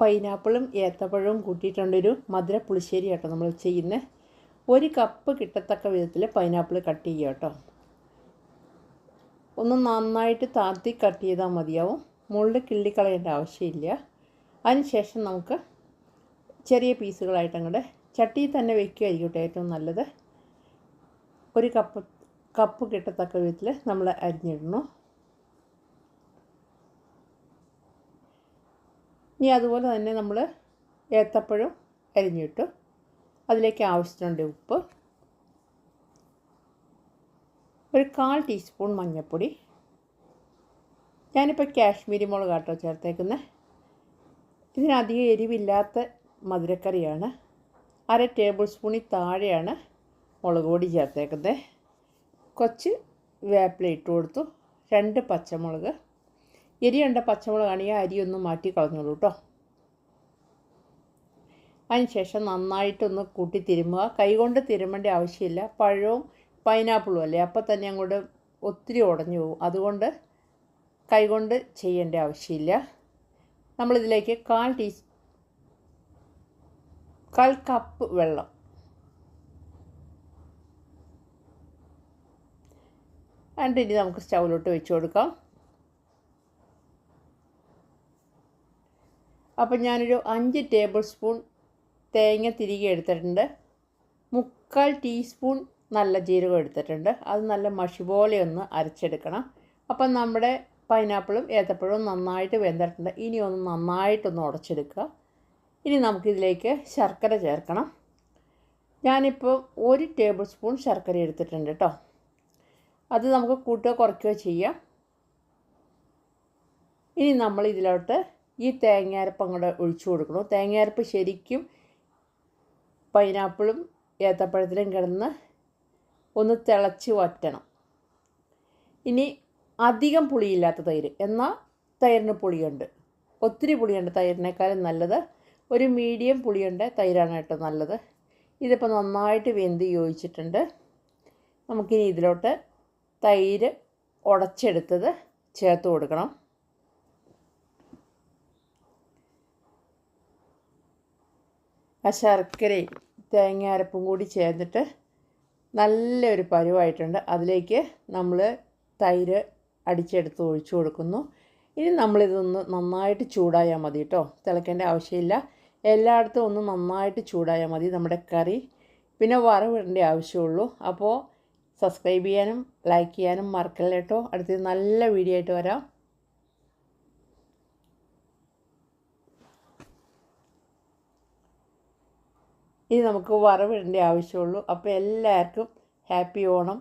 പൈനാപ്പിളും ഏത്തപ്പഴവും കൂട്ടിയിട്ടുള്ളൊരു മധുര പുളിശ്ശേരി കേട്ടോ നമ്മൾ ചെയ്യുന്നത് ഒരു കപ്പ് കിട്ടത്തക്ക വിധത്തിൽ പൈനാപ്പിൾ കട്ട് ചെയ്യുക കേട്ടോ. ഒന്ന് നന്നായിട്ട് താത്തി കട്ട് ചെയ്താൽ മതിയാവും. മുകളിൽ കിള്ളിക്കളയേണ്ട ആവശ്യമില്ല. അതിനുശേഷം നമുക്ക് ചെറിയ പീസുകളായിട്ട് അങ്ങോട്ട് ചട്ടിയിൽ തന്നെ വെക്കുകയായിരിക്കട്ടെ കേട്ടോ ഏറ്റവും നല്ലത്. ഒരു കപ്പ് കപ്പ് കിട്ടത്തക്ക വിധത്തിൽ നമ്മൾ അരിഞ്ഞിടണം. ഇനി അതുപോലെ തന്നെ നമ്മൾ ഏത്തപ്പഴം അരിഞ്ഞിട്ടു. അതിലേക്ക് ആവശ്യത്തിനുണ്ട് ഉപ്പ്. ഒരു കാൽ ടീസ്പൂൺ മഞ്ഞൾപ്പൊടി. ഞാനിപ്പോൾ കാശ്മീരി മുളക് കേട്ടോ ചേർത്തേക്കുന്നത് ഇതിനധികം എരിവില്ലാത്ത മധുരക്കറിയാണ്. അര ടേബിൾ സ്പൂണിൽ താഴെയാണ് മുളക് പൊടി ചേർത്തേക്കുന്നത് കുറച്ച് വേപ്പില ഇട്ട് കൊടുത്തു. രണ്ട് പച്ചമുളക്. എരിയുണ്ട പച്ചമുളകാണെങ്കിൽ അരി ഒന്ന് മാറ്റി കളഞ്ഞോളൂ കേട്ടോ അതിനുശേഷം നന്നായിട്ടൊന്ന് കൂട്ടി തിരുമുക. കൈകൊണ്ട് തിരുമേണ്ട ആവശ്യമില്ല. പഴവും പൈനാപ്പിളും അല്ലേ? അപ്പോൾ തന്നെ അങ്ങോട്ട് ഒത്തിരി ഉടഞ്ഞു പോകും. അതുകൊണ്ട് കൈകൊണ്ട് ചെയ്യേണ്ട ആവശ്യമില്ല. നമ്മളിതിലേക്ക് കാൽ ടീ കാൽ കപ്പ് വെള്ളം. എന്നിട്ട് ഇനി നമുക്ക് സ്റ്റൗവിലോട്ട് വെച്ച് കൊടുക്കാം. അപ്പം ഞാനൊരു അഞ്ച് ടേബിൾ സ്പൂൺ തേങ്ങ തിരികെ എടുത്തിട്ടുണ്ട്. മുക്കാൽ ടീസ്പൂൺ നല്ല ജീരകം എടുത്തിട്ടുണ്ട്. അത് നല്ല മഷി പോലെ ഒന്ന് അരച്ചെടുക്കണം. അപ്പം നമ്മുടെ പൈനാപ്പിളും ഏത്തപ്പഴവും നന്നായിട്ട് വെന്തിട്ടുണ്ട്. ഇനി ഒന്ന് നന്നായിട്ടൊന്ന് ഉടച്ചെടുക്കുക. ഇനി നമുക്കിതിലേക്ക് ശർക്കര ചേർക്കണം. ഞാനിപ്പോൾ ഒരു ടേബിൾ സ്പൂൺ ശർക്കര എടുത്തിട്ടുണ്ട് കേട്ടോ അത് നമുക്ക് കൂട്ടുകയോ കുറയ്ക്കുകയോ ചെയ്യാം. ഇനി നമ്മൾ ഇതിലോട്ട് ഈ തേങ്ങയരപ്പ് അങ്ങോട്ട് ഒഴിച്ചു കൊടുക്കണം. തേങ്ങയരപ്പ് ശരിക്കും പൈനാപ്പിളും ഏത്തപ്പഴത്തിലും കിടന്ന് ഒന്ന് തിളച്ച് വറ്റണം. ഇനി അധികം പുളിയില്ലാത്ത തൈര് എന്നാൽ തൈരിന് പുളിയുണ്ട്. ഒത്തിരി പുളിയുണ്ട് തൈരിനേക്കാളും നല്ലത്. ഒരു മീഡിയം പുളിയുണ്ട് തൈരാണ് കേട്ടോ നല്ലത്. ഇതിപ്പോൾ നന്നായിട്ട് വെന്ത് യോജിച്ചിട്ടുണ്ട്. നമുക്കിനി ഇതിലോട്ട് തൈര് ഉടച്ചെടുത്തത് ചേർത്ത് കൊടുക്കണം. ആ ശർക്കരയും തേങ്ങ അരപ്പും കൂടി ചേർന്നിട്ട് നല്ലൊരു പരുവായിട്ടുണ്ട്. അതിലേക്ക് നമ്മൾ തൈര് അടിച്ചെടുത്ത് ഒഴിച്ചു കൊടുക്കുന്നു. ഇനി നമ്മളിതൊന്ന് നന്നായിട്ട് ചൂടായാൽ മതി കേട്ടോ തിളക്കേണ്ട ആവശ്യമില്ല. എല്ലായിടത്തും ഒന്ന് നന്നായിട്ട് ചൂടായാൽ മതി നമ്മുടെ കറി. പിന്നെ വറവിടേണ്ട ആവശ്യമുള്ളൂ. അപ്പോൾ സബ്സ്ക്രൈബ് ചെയ്യാനും ലൈക്ക് ചെയ്യാനും മറക്കല്ല കേട്ടോ അടുത്ത നല്ല വീഡിയോ ആയിട്ട് വരാം. ഇനി നമുക്ക് വറവിടേണ്ട ആവശ്യമുള്ളൂ. അപ്പോൾ എല്ലാവർക്കും ഹാപ്പി ഓണം.